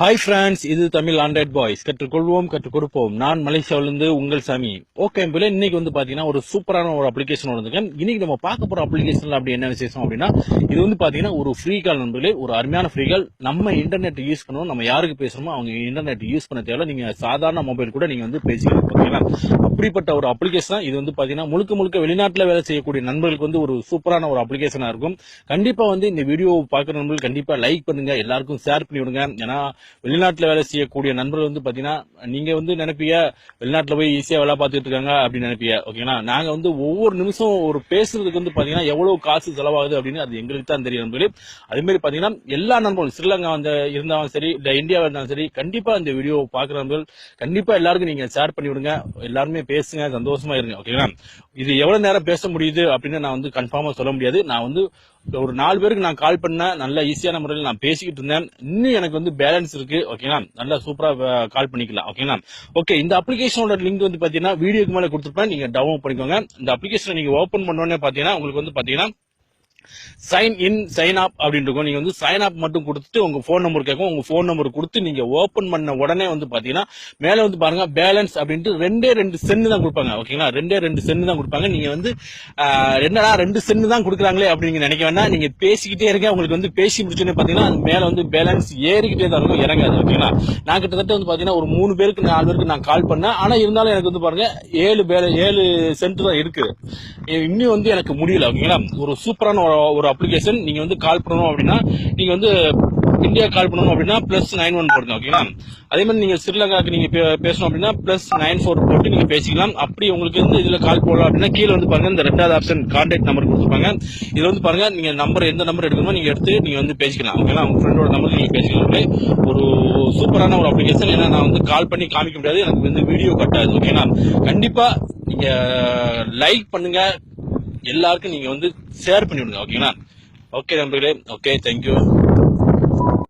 Hi friends இது Tamil Android boys கற்றுக்கொள்வோம் கற்றுக் கொடுப்போம் நான் மலேசியாவிலிருந்து உங்கள் சாமி. ஓகே பிள்ளை இன்னைக்கு வந்து பாத்தீங்கன்னா ஒரு சூப்பரான ஒரு அப்ளிகேஷன் வந்துருக்கேன். இன்னைக்கு நம்ம பார்க்க போற அப்ளிகேஷனில் அப்படி என்ன விசேஷம் அப்படின்னா இது வந்து பாத்தீங்கன்னா ஒரு ஃப்ரீ கால் நண்பர்களே ஒரு அருமையான ஃப்ரீ கால் நம்ம இன்டர்நெட் யூஸ் பண்ணணும். நம்ம யாருக்கு பேசணுமோ அவங்க இன்டர்நெட் யூஸ் பண்ண தேவை நீங்க சாதாரண மொபைல் கூட நீங்க வந்து பேசிக்கலாம் ஓகேங்களா? அப்படிப்பட்ட ஒரு அப்ளிகேஷன் இது வந்து பாத்தீங்கன்னா முழுக்க முழுக்க வெளிநாட்டில் வேலை செய்யக்கூடிய நண்பர்களுக்கு வந்து ஒரு சூப்பரான ஒரு அப்ளிகேஷனா இருக்கும். கண்டிப்பா வந்து இந்த வீடியோ பார்க்குற நண்பர்கள் கண்டிப்பா லைக் பண்ணுங்க. எல்லாருக்கும் ஷேர் பண்ணி விடுங்க ஏன்னா வெளிநாட்டில் வேலை செய்யக்கூடிய நண்பர்கள் வந்து பாத்தீங்கன்னா நீங்க வந்து நினைப்பீங்க வெளிநாட்டில் போய் ஈஸியாக வேலை பார்த்துட்டு இருக்காங்க அப்படின்னு நினைப்பீங்க ஓகேங்களா நாங்கள் வந்து ஒவ்வொரு நிமிஷம் ஒரு பேசுறதுக்கு வந்து பார்த்தீங்கன்னா எவ்வளவு காசு செலவாகுது அப்படின்னு அது எங்களுக்கு தான் தெரியும் நண்பர்களே. அதே பார்த்தீங்கன்னா எல்லா நண்பர்களும் ஸ்ரீலங்கா வந்து இருந்தாலும் சரி இல்லை இந்தியாவா இருந்தாலும் சரி கண்டிப்பாக இந்த வீடியோ பார்க்குற நண்பர்கள் கண்டிப்பாக எல்லாருக்கும் நீங்க ஷேர் பண்ணி விடுங்க எல்லாருமே பேசுங்க சந்தோஷமா இருங்க ஓகேங்களா இது எவ்வளவு நேரம் பேச முடியுது அப்படின்னு நான் வந்து கன்ஃபார்மாக சொல்ல முடியாது. நான் வந்து ஒரு நாலு பேருக்கு நான் கால் பண்ணேன் நல்ல ஈஸியான முறையில் நான் பேசிக்கிட்டு இருந்தேன். இன்னும் எனக்கு வந்து பேலன்ஸ் இருக்கு. ஓகேங்களா நல்லா சூப்பரா கால் பண்ணிக்கலாம். ஓகேங்களா ஓகே இந்த அப்ளிகேஷனோட லிங்க் வந்து பாத்தீங்கன்னா வீடியோக்கு மேல கொடுத்துருப்பேன். நீங்க டவுன்லோட் பண்ணிக்கோங்க. இந்த அப்ளிகேஷனை நீங்க ஓபன் பண்ணோடனே பாத்தீங்கன்னா உங்களுக்கு வந்து பாத்தீங்கன்னா சைன் இன் சைன் அப் அப்படின்னு இருக்கும் நீங்க வந்து சைன் அப் மட்டும் கொடுத்துட்டு உங்க போன் நம்பர் கேட்கும். உங்க போன் நம்பர் கொடுத்து நீங்க ஓபன் பண்ண உடனே வந்து பாத்தீங்கன்னா மேல வந்து பாருங்க பேலன்ஸ் அப்படின்ட்டு ரெண்டே ரெண்டு சென்னு தான் கொடுப்பாங்க. ஓகேங்களா ரெண்டே ரெண்டு சென்னு தான் கொடுப்பாங்க. நீங்க வந்து ஆஹ், ரெண்டு சென்னு தான் கொடுக்குறாங்களே அப்படின்னு நினைக்க வேண்டாம். நீங்க பேசிக்கிட்டே இருக்க உங்களுக்கு வந்து பேசி முடிச்சோன்னே பாத்தீங்கன்னா அது மேல வந்து பேலன்ஸ் ஏறிக்கிட்டே தான் இருக்கும். இறங்காது. ஓகேங்களா நான் கிட்டத்தட்ட வந்து பாத்தீங்கன்னா ஒரு மூணு பேருக்கு நாலு பேருக்கு நான் கால் பண்ணேன். ஆனா இருந்தாலும் எனக்கு வந்து பாருங்க ஏழு பேல ஏழு சென்ட் தான் இருக்கு. இன்னும் வந்து எனக்கு முடியல. ஓகேங்களா ஒரு சூப்பரான ஒரு- ஒரு அப்ளிகேஷன் நீங்க வந்து கால் பண்ணணும் அப்படின்னா நீங்க வந்து இந்தியா கால் பண்ணணும் அப்படின்னா பிளஸ் நைன் ஒன் போடுங்க ஓகேங்களா அதே மாதிரி நீங்க ஸ்ரீலங்காக்கு நீங்க பே- பேசணும் அப்படின்னா பிளஸ் நைன் ஃபோர் போட்டு நீங்க பேசிக்கலாம். அப்படி உங்களுக்கு வந்து இதுல கால் போடலாம் அப்படின்னா கீழே வந்து பாருங்க இந்த ரெண்டாவது ஆப்ஷன் கான்டாக்ட் நம்பர் கொடுத்துருப்பாங்க. இதுல வந்து பாருங்க நீங்க நம்பர் எந்த நம்பர் எடுக்கணுமோ நீங்க எடுத்து நீங்க வந்து பேசிக்கலாம் ஓகேங்களா உங்க ஃப்ரெண்டோட நம்பர் நீங்க பேசிக்கலாம் ஒரு சூப்பரான ஒரு அப்ளிகேஷன் ஏன்னா நான் வந்து கால் பண்ணி காமிக்க முடியாது எனக்கு வந்து வீடியோ கட்டாது ஓகேங்களா கண்டிப்பா நீங்க லைக் பண்ணுங்க எல்லாருக்கும் நீங்கள் வந்து ஷேர் பண்ணி விடுங்க ஓகேங்களா ஓகே நண்பர்களே ஓகே தேங்க்யூ